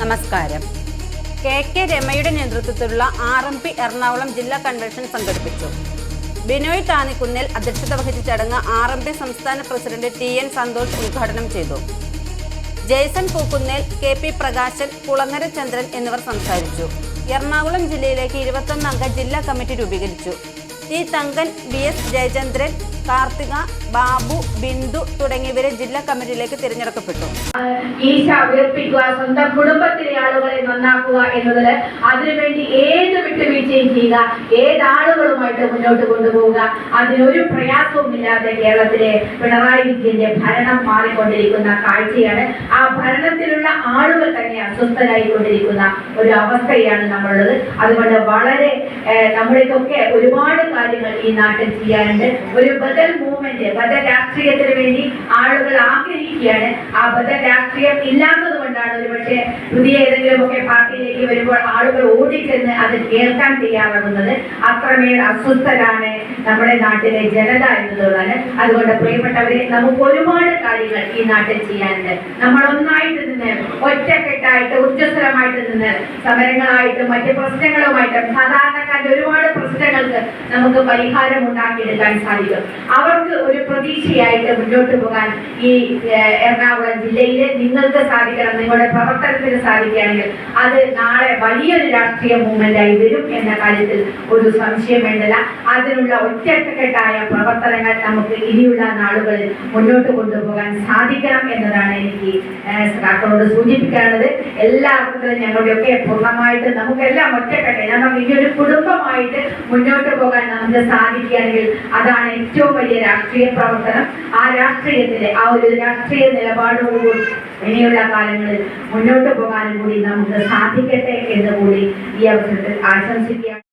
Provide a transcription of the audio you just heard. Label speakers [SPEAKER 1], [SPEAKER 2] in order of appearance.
[SPEAKER 1] നമസ്കാരം. K K രമയുടെ നേതൃത്വത്തിലുള്ള R M P Ernakulam ജില്ലാ കൺവെൻഷൻ സംഘടിപ്പിച്ചു. ബിനോയ് താനിക്കുന്നിൽ അധ്യക്ഷത വഹിച്ച ചടങ്ങ് ആർ എം പി സംസ്ഥാന പ്രസിഡന്റ് ടി എൻ സന്തോഷ് ഉദ്ഘാടനം ചെയ്തു. ജയ്സൺ പൂക്കുന്നേൽ കെ പി പ്രകാശൻ കുളങ്ങര ചന്ദ്രൻ എന്നിവർ സംസാരിച്ചു. എറണാകുളം ജില്ലയിലേക്ക് ഇരുപത്തൊന്ന് അംഗ ജില്ലാ കമ്മിറ്റി രൂപീകരിച്ചു. T Thankan V S Jayachandran Karthika Babu Bindu തുടങ്ങിയവരെ ജില്ലാ കമ്മിറ്റിയിലേക്ക് തിരഞ്ഞെടുക്കപ്പെട്ടു.
[SPEAKER 2] ഈശ ഉയർപ്പിക്കുക സ്വന്തം കുടുംബത്തിലെ ആളുകളെ നന്നാക്കുക എന്നതിൽ അതിനുവേണ്ടി ഏത് വിട്ടുവീഴ്ചയും ചെയ്യുക ഏത് ആളുകളുമായിട്ട് മുന്നോട്ട് കൊണ്ടുപോവുക അതിനൊരു പ്രയാസവും ഇല്ലാതെ കേരളത്തിലെ പിണറായി വിജയന്റെ ഭരണം മാറിക്കൊണ്ടിരിക്കുന്ന കാഴ്ചയാണ്. ആ ഭരണത്തിലുള്ള ആളുകൾ തന്നെ അസ്വസ്ഥരായിക്കൊണ്ടിരിക്കുന്ന ഒരു അവസ്ഥയാണ് നമ്മളുള്ളത്. അതുകൊണ്ട് വളരെ നമ്മളിക്കൊക്കെ ഒരുപാട് കാര്യങ്ങൾ ഈ നാട്ടിൽ ചെയ്യാനുണ്ട്. ഒരു ബദൽ മൂവ്മെന്റ് ബദൽ രാഷ്ട്രീയത്തിന് വേണ്ടി ആളുകൾ ആഗ്രഹിക്കുകയാണ്. ആ ബദൽ രാഷ്ട്രീയം ഇല്ലാത്തത് കൊണ്ടാണ് ഒരുപക്ഷെ പുതിയ ഏതെങ്കിലും ഒക്കെ പാർട്ടിയിലേക്ക് വരുമ്പോൾ ആളുകൾ ഓടിച്ചെന്ന് അത് കേൾക്കാൻ തയ്യാറാകുന്നത്. അത്രമേൽ അസ്വസ്ഥരാണ് നമ്മുടെ നാട്ടിലെ ജനത എന്നുള്ളതാണ്. അതുകൊണ്ട് പ്രിയപ്പെട്ടവരെ നമുക്ക് ഒരുപാട് കാര്യങ്ങൾ ഈ നാട്ടിൽ ചെയ്യാനുണ്ട്. നമ്മൾ ഒന്നായിട്ട് നിന്ന് ഒറ്റക്കെട്ടായിട്ട് ഉച്ചസ്ഥലമായിട്ട് നിന്ന് സമരങ്ങളായിട്ടും മറ്റ് പ്രശ്നങ്ങളുമായിട്ടും സാധാരണക്കാരുടെ ഒരുപാട് പ്രശ്നങ്ങൾക്ക് നമുക്ക് പരിഹാരം ഉണ്ടാക്കിയെടുക്കാൻ സാധിക്കും. അവർക്ക് ഒരു പ്രതീക്ഷയായിട്ട് മുന്നോട്ട് പോകാൻ ഈ എറണാകുളം ജില്ലയിൽ നിങ്ങൾക്ക് സാധിക്കണം നിങ്ങളുടെ പ്രവർത്തനത്തിന് സാധിക്കുകയാണെങ്കിൽ അത് നാളെ വലിയൊരു രാഷ്ട്രീയ മൂവ്മെന്റായി വരും എന്ന കാര്യത്തിൽ ഒരു സംശയം വേണ്ടല്ല. അതിനുള്ള ഒറ്റക്കെട്ടായ പ്രവർത്തനങ്ങൾ നമുക്ക് ഇനിയുള്ള നാളുകളിൽ മുന്നോട്ട് കൊണ്ടുപോകാൻ സാധിക്കണം എന്നതാണ് എനിക്ക് സഖാക്കളോട് സൂചിപ്പിക്കാനുള്ളത്. എല്ലാ അർത്ഥത്തിലും ഞങ്ങളുടെയൊക്കെ പൂർണമായിട്ട് നമുക്കെല്ലാം ഒറ്റക്കെട്ടെ. നമുക്ക് ഈ ഒരു കുടുംബമായിട്ട് മുന്നോട്ട് പോകാൻ നമുക്ക് സാധിക്കുകയാണെങ്കിൽ അതാണ് ഏറ്റവും വലിയ രാഷ്ട്രീയ പ്രവർത്തനം. ആ രാഷ്ട്രീയത്തിലെ ആ ഒരു രാഷ്ട്രീയ നിലപാടോടുകൂടി ഇനിയുള്ള കാലങ്ങളിൽ മുന്നോട്ട് പോകാനും കൂടി നമുക്ക് സാധിക്കട്ടെ എന്ന് കൂടി ഈ അവസരത്തിൽ ആശംസിക്കുകയാണ്.